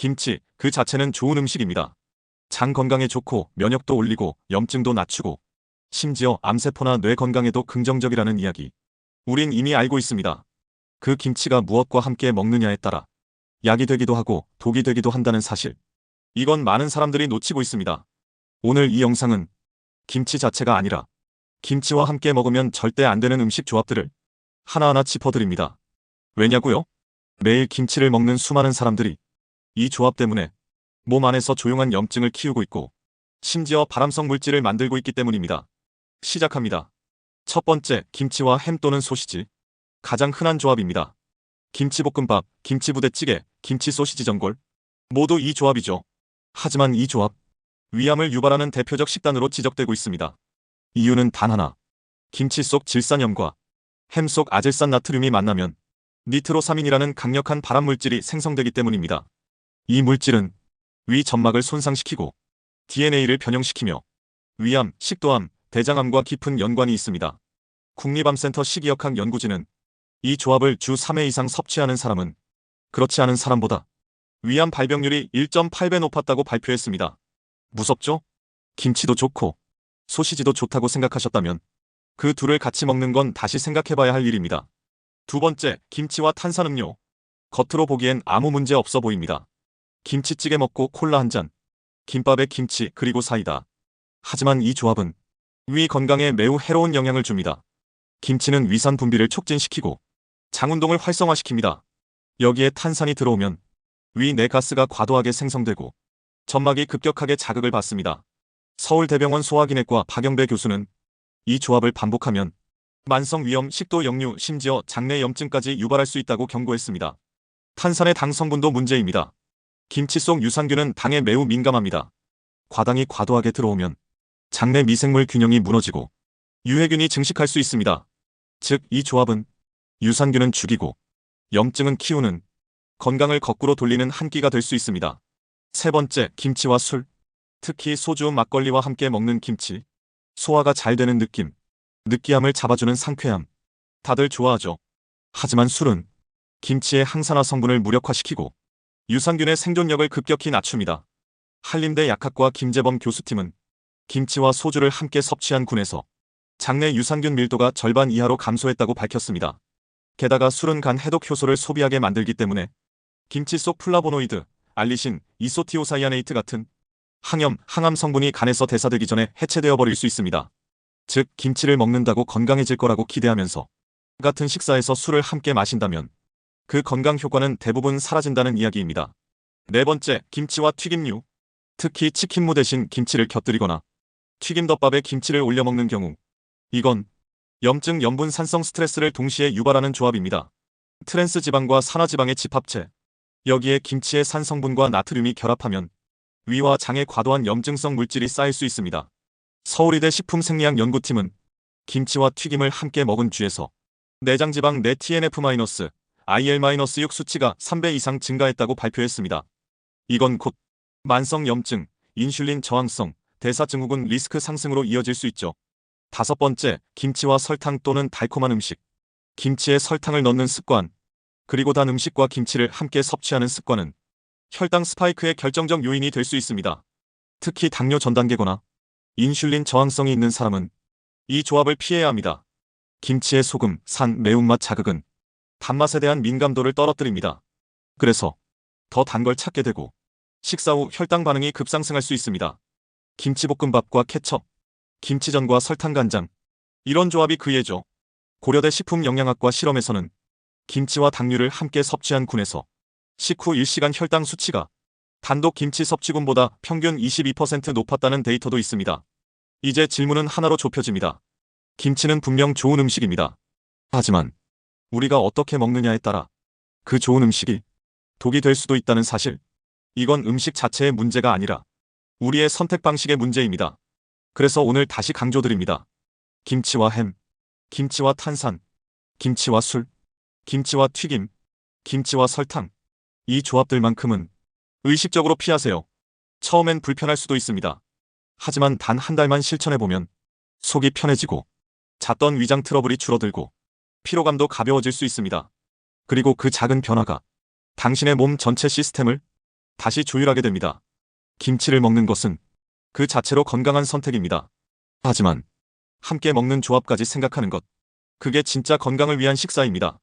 김치 그 자체는 좋은 음식입니다. 장 건강에 좋고 면역도 올리고 염증도 낮추고 심지어 암세포나 뇌 건강에도 긍정적이라는 이야기. 우린 이미 알고 있습니다. 그 김치가 무엇과 함께 먹느냐에 따라 약이 되기도 하고 독이 되기도 한다는 사실. 이건 많은 사람들이 놓치고 있습니다. 오늘 이 영상은 김치 자체가 아니라 김치와 함께 먹으면 절대 안 되는 음식 조합들을 하나하나 짚어드립니다. 왜냐고요? 매일 김치를 먹는 수많은 사람들이 이 조합 때문에 몸 안에서 조용한 염증을 키우고 있고 심지어 발암성 물질을 만들고 있기 때문입니다. 시작합니다. 첫 번째, 김치와 햄 또는 소시지. 가장 흔한 조합입니다. 김치볶음밥, 김치부대찌개, 김치 소시지 전골. 모두 이 조합이죠. 하지만 이 조합, 위암을 유발하는 대표적 식단으로 지적되고 있습니다. 이유는 단 하나. 김치 속 질산염과 햄 속 아질산 나트륨이 만나면 니트로사민이라는 강력한 발암 물질이 생성되기 때문입니다. 이 물질은 위 점막을 손상시키고 DNA를 변형시키며 위암, 식도암, 대장암과 깊은 연관이 있습니다. 국립암센터 식이역학 연구진은 이 조합을 주 3회 이상 섭취하는 사람은 그렇지 않은 사람보다 위암 발병률이 1.8배 높았다고 발표했습니다. 무섭죠? 김치도 좋고 소시지도 좋다고 생각하셨다면 그 둘을 같이 먹는 건 다시 생각해봐야 할 일입니다. 두 번째, 김치와 탄산음료. 겉으로 보기엔 아무 문제 없어 보입니다. 김치찌개 먹고 콜라 한 잔, 김밥에 김치 그리고 사이다. 하지만 이 조합은 위 건강에 매우 해로운 영향을 줍니다. 김치는 위산 분비를 촉진시키고 장운동을 활성화시킵니다. 여기에 탄산이 들어오면 위 내 가스가 과도하게 생성되고 점막이 급격하게 자극을 받습니다. 서울대병원 소화기내과 박영배 교수는 이 조합을 반복하면 만성 위염, 식도 역류, 심지어 장내 염증까지 유발할 수 있다고 경고했습니다. 탄산의 당 성분도 문제입니다. 김치 속 유산균은 당에 매우 민감합니다. 과당이 과도하게 들어오면 장내 미생물 균형이 무너지고 유해균이 증식할 수 있습니다. 즉, 이 조합은 유산균은 죽이고 염증은 키우는 건강을 거꾸로 돌리는 한 끼가 될 수 있습니다. 세 번째, 김치와 술. 특히 소주, 막걸리와 함께 먹는 김치. 소화가 잘 되는 느낌. 느끼함을 잡아주는 상쾌함. 다들 좋아하죠. 하지만 술은 김치의 항산화 성분을 무력화시키고 유산균의 생존력을 급격히 낮춥니다. 한림대 약학과 김재범 교수팀은 김치와 소주를 함께 섭취한 군에서 장내 유산균 밀도가 절반 이하로 감소했다고 밝혔습니다. 게다가 술은 간 해독 효소를 소비하게 만들기 때문에 김치 속 플라보노이드, 알리신, 이소티오사이아네이트 같은 항염, 항암 성분이 간에서 대사되기 전에 해체되어 버릴 수 있습니다. 즉, 김치를 먹는다고 건강해질 거라고 기대하면서 같은 식사에서 술을 함께 마신다면 그 건강 효과는 대부분 사라진다는 이야기입니다. 네 번째, 김치와 튀김류. 특히 치킨무 대신 김치를 곁들이거나 튀김덮밥에 김치를 올려 먹는 경우 이건 염증, 염분, 산성 스트레스를 동시에 유발하는 조합입니다. 트랜스 지방과 산화 지방의 집합체. 여기에 김치의 산성분과 나트륨이 결합하면 위와 장에 과도한 염증성 물질이 쌓일 수 있습니다. 서울의대 식품생리학 연구팀은 김치와 튀김을 함께 먹은 쥐에서 내장 지방 내 TNF- IL-6 수치가 3배 이상 증가했다고 발표했습니다. 이건 곧 만성 염증, 인슐린 저항성, 대사증 후군 리스크 상승으로 이어질 수 있죠. 다섯 번째, 김치와 설탕 또는 달콤한 음식. 김치에 설탕을 넣는 습관, 그리고 단 음식과 김치를 함께 섭취하는 습관은 혈당 스파이크의 결정적 요인이 될 수 있습니다. 특히 당뇨 전 단계거나 인슐린 저항성이 있는 사람은 이 조합을 피해야 합니다. 김치의 소금, 산, 매운맛 자극은 단맛에 대한 민감도를 떨어뜨립니다. 그래서 더 단 걸 찾게 되고 식사 후 혈당 반응이 급상승할 수 있습니다. 김치볶음밥과 케첩, 김치전과 설탕간장 이런 조합이 그 예죠. 고려대 식품영양학과 실험에서는 김치와 당류를 함께 섭취한 군에서 식후 1시간 혈당 수치가 단독 김치 섭취군보다 평균 22% 높았다는 데이터도 있습니다. 이제 질문은 하나로 좁혀집니다. 김치는 분명 좋은 음식입니다. 하지만 우리가 어떻게 먹느냐에 따라 그 좋은 음식이 독이 될 수도 있다는 사실. 이건 음식 자체의 문제가 아니라 우리의 선택 방식의 문제입니다. 그래서 오늘 다시 강조드립니다. 김치와 햄, 김치와 탄산, 김치와 술, 김치와 튀김, 김치와 설탕. 이 조합들만큼은 의식적으로 피하세요. 처음엔 불편할 수도 있습니다. 하지만 단 한 달만 실천해보면 속이 편해지고 잦던 위장 트러블이 줄어들고 피로감도 가벼워질 수 있습니다. 그리고 그 작은 변화가 당신의 몸 전체 시스템을 다시 조율하게 됩니다. 김치를 먹는 것은 그 자체로 건강한 선택입니다. 하지만 함께 먹는 조합까지 생각하는 것. 그게 진짜 건강을 위한 식사입니다.